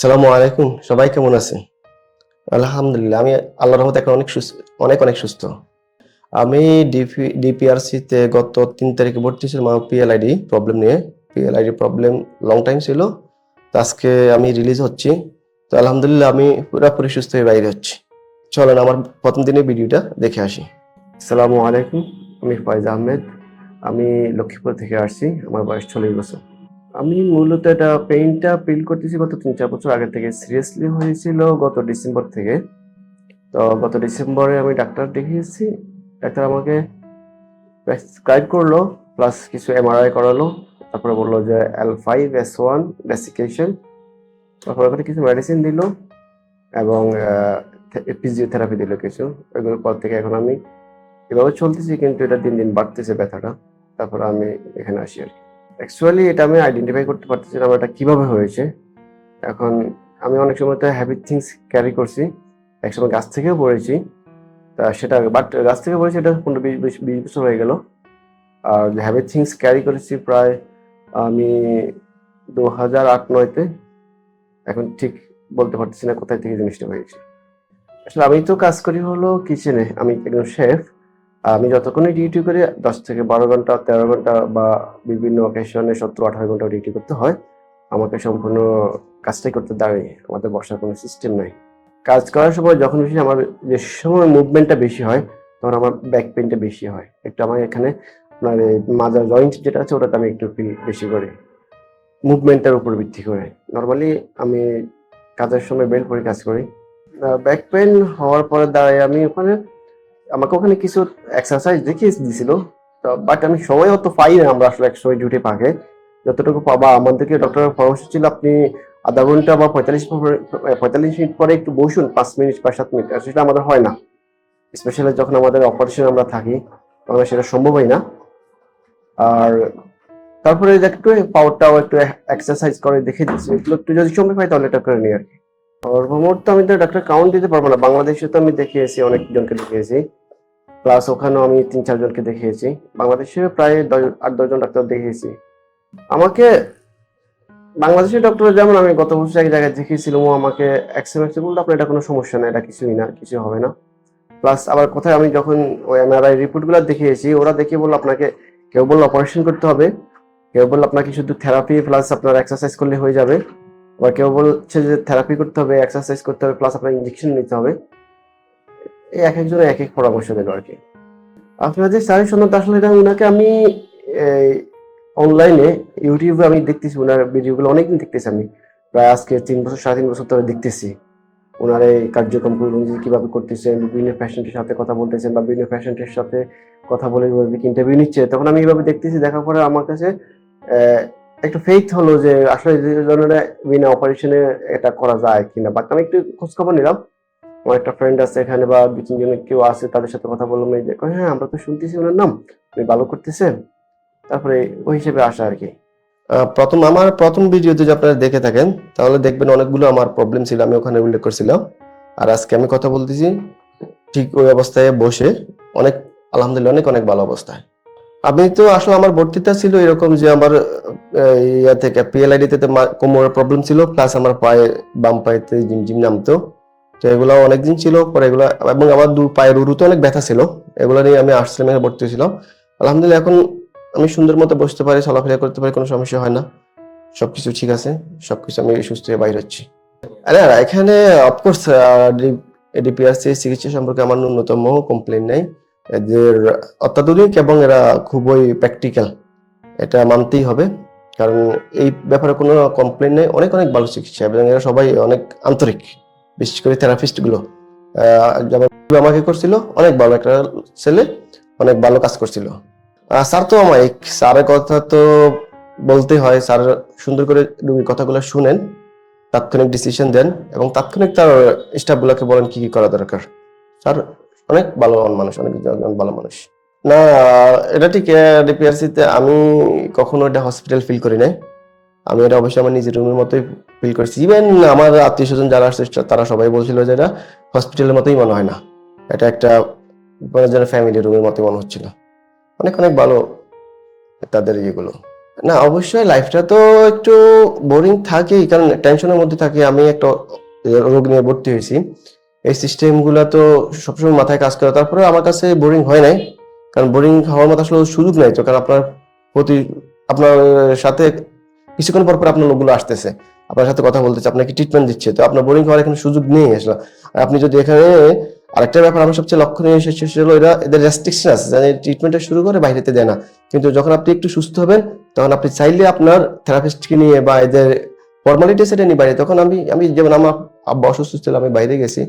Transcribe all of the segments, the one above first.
আসসালামু আলাইকুম, সবাই কেমন আছেন? আলহামদুলিল্লাহ, আমি আল্লাহ রহমত এখন অনেক সুস্থ, অনেক অনেক সুস্থ। আমি ডিপি, ডিপিআরসিতে গত তিন তারিখে ভর্তি ছিলাম আমার পিএলআইডি প্রবলেম নিয়ে। পিএলআইডি প্রবলেম লং টাইম ছিল, তো আজকে আমি রিলিজ হচ্ছি। তো আলহামদুলিল্লাহ, আমি পুরোপুরি সুস্থ হয়ে বাইরে হচ্ছি। চলেন আমার প্রথম দিনের ভিডিওটা দেখে আসি। আসসালামু আলাইকুম, আমি ফয়েজ আহমেদ। আমি লক্ষ্মীপুর থেকে আসছি, আমার বয়স চল্লিশ বছর। আমি মূলত এটা পেইনটা ফিল করতেছি গত তিন চার বছর আগে থেকে। সিরিয়াসলি হয়েছিল গত ডিসেম্বর থেকে। তো গত ডিসেম্বরে আমি ডাক্তার দেখিয়েছি। ডাক্তার আমাকে প্রেসক্রাইব করল প্লাস কিছু এমআরআই করালো। তারপরে বলল যে L five S one desiccation তারপরে ওখানে কিছু মেডিসিন দিল এবং ফিজিওথেরাপি দিল কিছু। ওইগুলোর পর থেকে এখন আমি এভাবে চলতেছি, কিন্তু এটা দিন দিন বাড়তেছে ব্যথাটা। তারপরে আমি এখানে আসি আর কি। অ্যাকচুয়ালি এটা আমি আইডেন্টিফাই করতে পারতেছি না এটা কীভাবে হয়েছে। এখন আমি অনেক সময় তো হ্যাবিট থিংস ক্যারি করছি। একসময় গাছ থেকেও পড়েছি। তা সেটা বাট গাছ থেকে পড়েছি, এটা পনেরো বিশ বিশ বিশ বছর হয়ে গেল। আর হ্যাবিট থিংস ক্যারি করেছি প্রায় আমি দু হাজার আট, নয়তে এখন ঠিক বলতে পারতেছি না কোথায় থেকে জিনিসটা হয়েছে। আসলে আমি তো কাজ করি হলো কিচেনে আমি একজন শেফ আমি যতক্ষণই ডিউটি করি, দশ থেকে বারো ঘণ্টা, তেরো ঘণ্টা বা বিভিন্ন অকেশনে সত্তর, আঠারো ঘণ্টা ডিউটি করতে হয়। আমাকে সম্পূর্ণ কাজটাই করতে দাঁড়াই আমাদের বসার কোনো সিস্টেম নাই। কাজ করার সময় যখন বেশি আমার যে সময় মুভমেন্টটা বেশি হয়, তখন আমার ব্যাক পেনটা বেশি হয়। একটু আমার এখানে আপনার মাজার জয়েন্ট যেটা আছে, ওটাতে আমি একটু বেশি করি। মুভমেন্টের উপর ভিত্তি করে। নর্মালি আমি কাজের সময় বেল্ট পরে কাজ করি। ব্যাক পেন হওয়ার পরে দাঁড়াই আমি ওখানে আমাকে ওখানে কিছু এক্সারসাইজ দেখিয়ে দিছিল বাট আমি সময় অত পাই না আমরা আসলে একসময় ডিউটি পাকে। যতটুকু পাবা আমাদেরকে ডক্টরের পরামর্শ ছিল আপনি আধা ঘণ্টা বা পঁয়তাল্লিশ পঁয়তাল্লিশ মিনিট পরে একটু বসুন, পাঁচ মিনিট বা সাত মিনিট। সেটা আমাদের হয় না। স্পেশালি যখন আমাদের অপারেশন আমরা থাকি, তখন সেটা সম্ভব হয় না। আর তারপরে একটু পাওয়ারটাও একটু এক্সারসাইজ করে দেখে দিচ্ছি এগুলো একটু যদি সময় পাই তাহলে এটা করে নিই আর কি। তো আমি তো ডাক্তার কাউন্ট দিতে পারব না। বাংলাদেশে তো আমি দেখিয়েছি অনেক জনকে দেখিয়েছি। প্লাস ওখানেও আমি তিন চারজনকে দেখিয়েছি। বাংলাদেশে প্রায় আট দশজন ডাক্তার দেখিয়েছি। আমাকে বাংলাদেশের ডক্টর যেমন আমি গত বছর এক জায়গায় দেখিয়েছিলাম, ও আমাকে এক্সএমএক্স বলল, আপনার এটা কোনো সমস্যা না এটা কিছুই না, কিছু হবে না। প্লাস আবার কোথায় আমি যখন ওই এমআরআই রিপোর্টগুলো দেখিয়েছি, ওরা দেখিয়ে বলল, আপনাকে কেউ বলল অপারেশন করতে হবে, কেউ বলল আপনাকে শুধু থেরাপি প্লাস আপনার এক্সারসাইজ করলে হয়ে যাবে। আবার কেউ বলছে যে থেরাপি করতে হবে এক্সারসাইজ করতে হবে প্লাস আপনার ইঞ্জেকশন নিতে হবে। এই এক একজনের এক এক পরামর্শ দিল আর কি। আপনার যে সাজেশন আসলে এটা ওনাকে আমি অনলাইনে ইউটিউবে আমি দেখতেছি ওনার ভিডিওগুলো অনেকদিন দেখতেছি আমি। প্রায় আজকে তিন বছর, সাড়ে তিন বছর ধরে দেখতেছি। ওনার এই কার্যক্রম উনি কীভাবে করতেছেন, বিভিন্ন পেশেন্টের সাথে কথা বলতেছেন বা বিভিন্ন পেশেন্টের সাথে কথা বলে ওদেরকে ইন্টারভিউ নিচ্ছে। তখন আমি এইভাবে দেখতেছি, দেখার পরে আমার কাছে একটা ফেইথ হলো যে আসলে বিনা অপারেশনে এটা করা যায় কিনা। বাট আমি একটু খোঁজ খবর নিলাম। আমার একটা ফ্রেন্ড আছে এখানে বা দু তিনজনের কেউ আছে, তাদের সাথে কথা বললাম, এই যে হ্যাঁ আমরা তো শুনতেছি ওনার নাম উনি ভালো করতেছেন? তারপরে ওই হিসেবে আসা আর কি। প্রথম আমার প্রথম ভিডিওতে যদি আপনারা দেখে থাকেন, তাহলে দেখবেন অনেকগুলো আমার প্রবলেম ছিল, আমি ওখানে উল্লেখ করছিলাম। আর আজকে আমি কথা বলতেছি ঠিক ওই অবস্থায় বসে, অনেক, আলহামদুলিল্লাহ, অনেক অনেক ভালো অবস্থায়। আমি তো আসলে আমার ভর্তিটা ছিল এরকম যে আমার ইয়া থেকে পিএলআইডি তে মা- কোমরের প্রবলেম ছিল প্লাস আমার পায়ে বাম পায়েতে জিম জিম নামতো। তো এগুলো অনেকদিন ছিল, পরে এগুলো, এবং আমার দু পায়ের উরুতে অনেক ব্যথা ছিল। এগুলো নিয়ে আমি আসছিলাম এখানে ভর্তি হয়েছিলাম। আলহামদুলিল্লাহ, এখন আমি সুন্দর মতো বসতে পারি, চলাফেরা করতে পারি, কোনো সমস্যা হয় না। সবকিছু ঠিক আছে, সবকিছু আমি সুস্থ হয়ে বাইরে হচ্ছি আর এখানে অফকোর্স ডিপিআরসি চিকিৎসা সম্পর্কে আমার ন্যূনতম কমপ্লেন নেই। এদের অত্যাধুনিক এবং এরা খুবই প্র্যাকটিক্যাল এটা মানতেই হবে। কারণ এই ব্যাপারে কোনো কমপ্লেন নেই, অনেক অনেক ভালো চিকিৎসা এবং এরা সবাই অনেক আন্তরিক। বিশেষ করে থেরাপিস্টগুলো। আমাকে করছিল, অনেক ভালো একটা ছেলে, অনেক ভালো কাজ করছিল। স্যার তো অমায়িক স্যারের কথা তো বলতে হয়, স্যার সুন্দর করে রুগীর কথাগুলো শুনেন, তাৎক্ষণিক ডিসিশন দেন, এবং তাৎক্ষণিক তার স্টাফগুলোকে বলেন কি কি করা দরকার। স্যার অনেক ভালো মানুষ, অনেক ভালো মানুষ। না, এটা ঠিক ডিপিআরসি তে আমি কখনো এটা হসপিটাল ফিল করি নাই। আমি এটা অবশ্যই আমার নিজের রুমের মতোই ফিল করেছি। ইভেন আমার আত্মীয় স্বজন যারা আসছে তারা সবাই বলছিল যে এটা হসপিটালের মতোই মনে হয় না। এটা একটা যেন ফ্যামিলি রুমের মতোই মনে হচ্ছিল। অনেক অনেক ভালো তাদের ইয়েগুলো। না, অবশ্যই লাইফটা তো একটু বোরিং থাকেই, কারণ টেনশনের মধ্যে থাকে। আমি একটা রোগ নিয়ে ভর্তি হয়েছি। এই সিস্টেমগুলো তো সবসময় মাথায় কাজ করে। তারপরে আমার কাছে বোরিং হয় নাই। কারণ বোরিং হওয়ার মতো আসলে সুযোগ নাই। তো কারণ আপনার প্রতি, আপনার সাথে কিছুক্ষণ পর পর আপনার লোকগুলো আসতেছে। আপনার সাথে কথা বলতেছে আপনাকে ট্রিটমেন্ট দিচ্ছে। তো আপনার বোরিং হওয়ার এখানে সুযোগ নেই আসলে। আর আপনি যদি এখানে আরেকটা ব্যাপার আমার সবচেয়ে লক্ষণীয় সেটা হলো এরা এদের রেস্ট্রিকশন আছে মানে ট্রিটমেন্টটা শুরু করে বাইরেতে দেয় না। কিন্তু যখন আপনি একটু সুস্থ হবেন তখন আপনি চাইলে আপনার থেরাপিস্টকে নিয়ে বা এদের ফর্মালিটি সেটা নিয়ে বাইরে তখন আমি আমি যেমন আমার আব্বা অসুস্থ ছিল আমি বাইরে গেছি।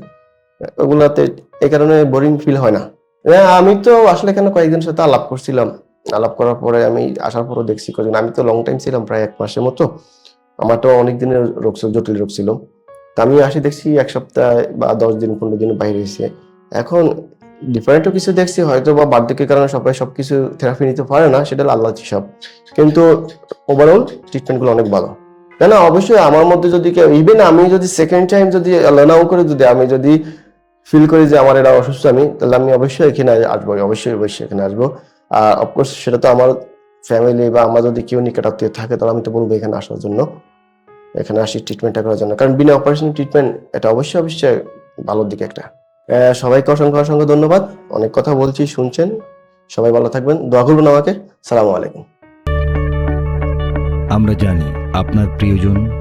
ওগুলাতে এই কারণে বোরিং ফিল হয় না। হ্যাঁ, আমি তো আসলে এখানে কয়েকজনের সাথে আলাপ করছিলাম। আলাপ করার পরে আমি আসার পরও দেখছি কজন আমি তো লং টাইম ছিলাম, প্রায় এক মাসের মতো। আমার তো অনেক দিনের রোগ ছিল, জটিল রোগ ছিল। তা আমি আসি দেখছি এক সপ্তাহ বা দশ দিন, পনেরো দিন বাইরে হয়েছে এখন ডিফারেন্টও কিছু দেখছি, হয়তো বা বার্ধক্যের কারণে সবাই সবকিছু থেরাপি নিতে পারে না, সেটা আল্লাহ সব কিন্তু ওভারঅল ট্রিটমেন্টগুলো অনেক ভালো। না না, অবশ্যই আমার মধ্যে যদি কেউ ইভেন আমি যদি সেকেন্ড টাইম যদি আল্লাহ করে যদি আমি যদি ফিল করি যে আমার এরা অসুস্থ আমি, তাহলে আমি অবশ্যই এখানে আসব, অবশ্যই অবশ্যই এখানে আসব। আর অফকোর্স সেটা তো আমার ফ্যামিলি বা আমার যদি কেউ নিকট আত্মীয় থাকে, তাহলে আমি তো বলব এখানে আসার জন্য। এখানে আসি ট্রিটমেন্টটা করার জন্য। কারণ বিনা অপারেশন ট্রিটমেন্ট এটা অবশ্যই অবশ্যই ভালোর দিকে একটা। সবাইকে অসংখ্য অসংখ্য ধন্যবাদ। অনেক কথা বলছি, শুনছেন। সবাই ভালো থাকবেন। দোয়া করবেন আমাকে। সালামু আলাইকুম। আমরা জানি আপনার প্রিয়জন